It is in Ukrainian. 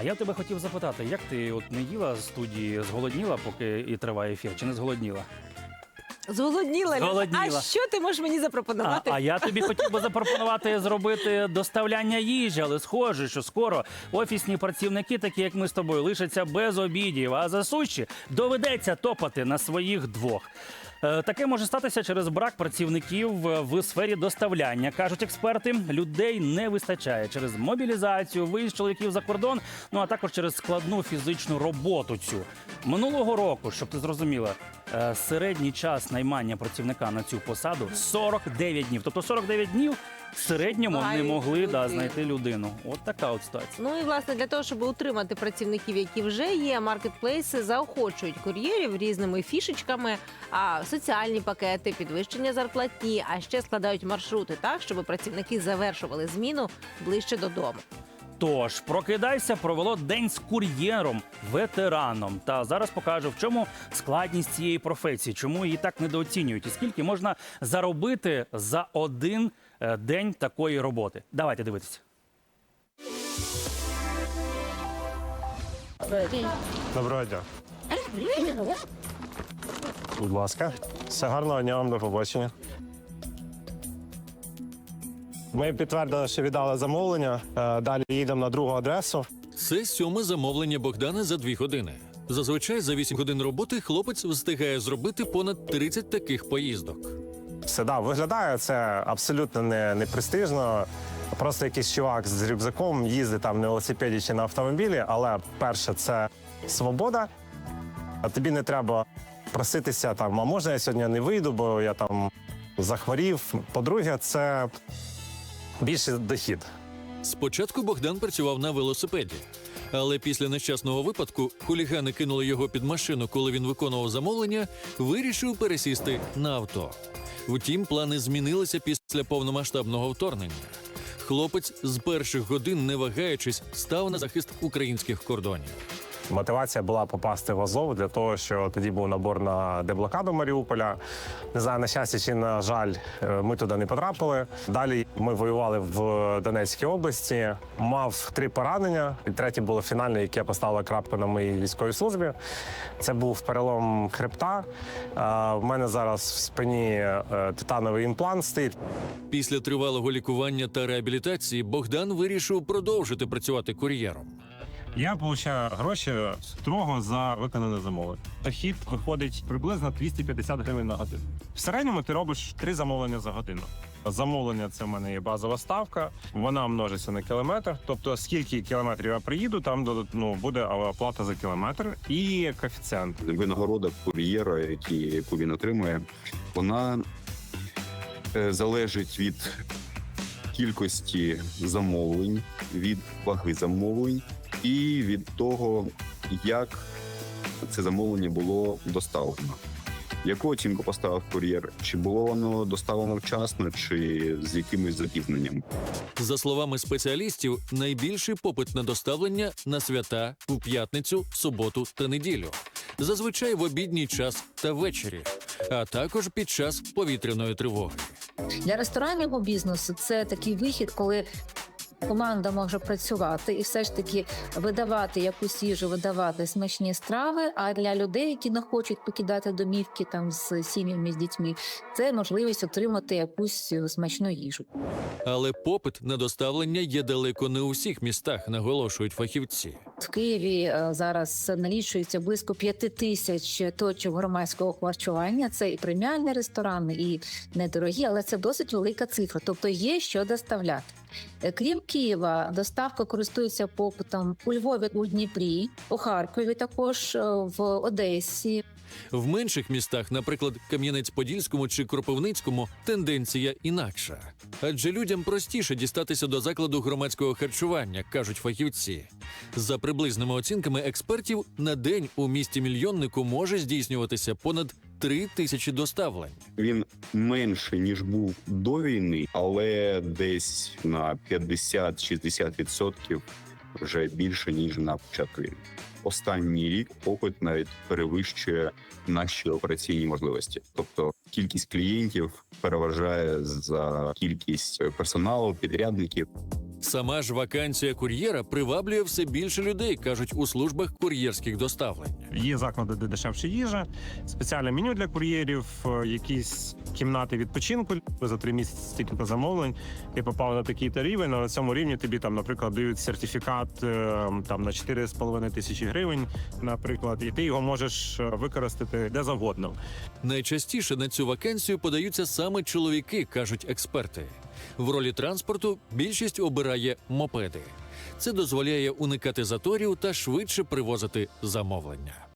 А я тебе хотів запитати, як ти от не їла з студії, зголодніла, поки і триває ефір, чи не зголодніла? Зголодніла. Зголодніла. А що ти можеш мені А, запропонувати? а я тобі хотів би запропонувати зробити доставляння їжі, але схоже, що скоро офісні працівники, такі як ми з тобою, лишаться без обідів, а за суші доведеться топати на своїх двох. Е, Таке може статися через брак працівників е, в сфері доставляння. кажуть експерти, людей не вистачає через мобілізацію, виїзд чоловіків за кордон, ну а також через складну фізичну роботу. Цю минулого року, щоб ти зрозуміла, е, середній час наймання працівника на цю посаду 49 днів. Тобто 49 днів в середньому не могли да, знайти людину. От така от ситуація. Ну і власне для того, щоб утримати працівників, які вже є, маркетплейси заохочують кур'єрів різними фішечками, а соціальні пакети, підвищення зарплатні, а ще складають маршрути так, щоб працівники завершували зміну ближче додому. Тож прокидайся, провело день з кур'єром, ветераном. Та зараз покажу, в чому складність цієї професії, чому її так недооцінюють, і скільки можна заробити за один день такої роботи. Давайте дивитися. Доброго дня. Будь ласка. Все гарного дня вам до побачення. Ми підтвердили, що віддали замовлення. Е, Далі їдемо на другу адресу. Це сьоме замовлення Богдана за дві години. Зазвичай за 8 годин роботи хлопець встигає зробити понад 30 таких поїздок. Все да, виглядає це абсолютно не, не престижно. Просто якийсь чувак з рюкзаком їздить там на велосипеді чи на автомобілі. Але перше, це свобода. А тобі не треба проситися там, а можна я сьогодні не вийду, бо я там захворів. По-друге, це більший дохід. Спочатку Богдан працював на велосипеді, але після нещасного випадку хулігани кинули його під машину, коли він виконував замовлення, вирішив пересісти на авто. Втім, плани змінилися після повномасштабного вторгнення. Хлопець з перших годин, не вагаючись, став на захист українських кордонів. Мотивація була попасти в Азов для того, що тоді був набор на деблокаду Маріуполя. Не знаю, на щастя чи на жаль, е, ми туди не потрапили. Далі ми воювали в Донецькій області. Мав три поранення. І третє було фінальне, яке поставило крапку на моїй військовій службі. Це був перелом хребта. Е, В мене зараз в спині е, титановий імплант стоїть. Після тривалого лікування та реабілітації Богдан вирішив продовжити працювати кур'єром. Я получаю гроші строго за виконане замовлення. Дохід виходить приблизно 250 гривень на годину. В середньому ти робиш три замовлення за годину. Замовлення це в мене є базова ставка. Вона множиться на кілометр. Тобто, скільки кілометрів я приїду, там ну, буде оплата за кілометр і коефіцієнт. винагорода кур'єра, які- яку він отримує, вона е, залежить від кількості замовлень, від ваги замовлень і від того, як це замовлення було доставлено. Яку оцінку поставив кур'єр? Чи було воно доставлено вчасно, чи з якимось запізненням? За словами спеціалістів, найбільший попит на доставлення на свята у п'ятницю, суботу та неділю, зазвичай в обідній час та ввечері, а також під час повітряної тривоги. Для ресторанного бізнесу це такий вихід, коли команда може працювати і все ж таки видавати якусь їжу, видавати смачні страви. А для людей, які не хочуть покидати домівки там з сім'ями з дітьми, це можливість отримати якусь смачну їжу. Але попит на доставлення є далеко не у всіх містах, наголошують фахівці. В Києві е, зараз налічується близько п'яти тисяч точок громадського харчування. Це і преміальні ресторани, і недорогі, але це досить велика цифра. Тобто є що доставляти. Е, Крім Києва, доставка користується попитом у Львові, у Дніпрі, у Харкові, також е, в Одесі. В менших містах, наприклад, Кам'янець-Подільському чи Кропивницькому, тенденція інакша. Адже людям простіше дістатися до закладу громадського харчування, кажуть фахівці. За приблизними оцінками експертів, на день у місті мільйоннику може здійснюватися понад три тисячі доставлень. Він менше ніж був до війни, але десь на 50-60% вже більше ніж на початку війни. Останній рік попит навіть перевищує наші операційні можливості. Тобто кількість клієнтів переважає за кількість персоналу, підрядників. Сама ж вакансія кур'єра приваблює все більше людей, кажуть у службах кур'єрських доставлень. Є заклади, де дешевше їжа, спеціальне меню для кур'єрів, е, якісь кімнати відпочинку. За три місяці стільки замовлень. Ти попав на такий та рівень. На цьому рівні тобі там, наприклад, дають сертифікат е, там на 4,5 тисячі гривень, наприклад, і ти його можеш е, використати де завгодно. Найчастіше на цю вакансію подаються саме чоловіки, кажуть експерти. В ролі транспорту більшість обирає мопеди. Це дозволяє уникати заторів та швидше привозити замовлення.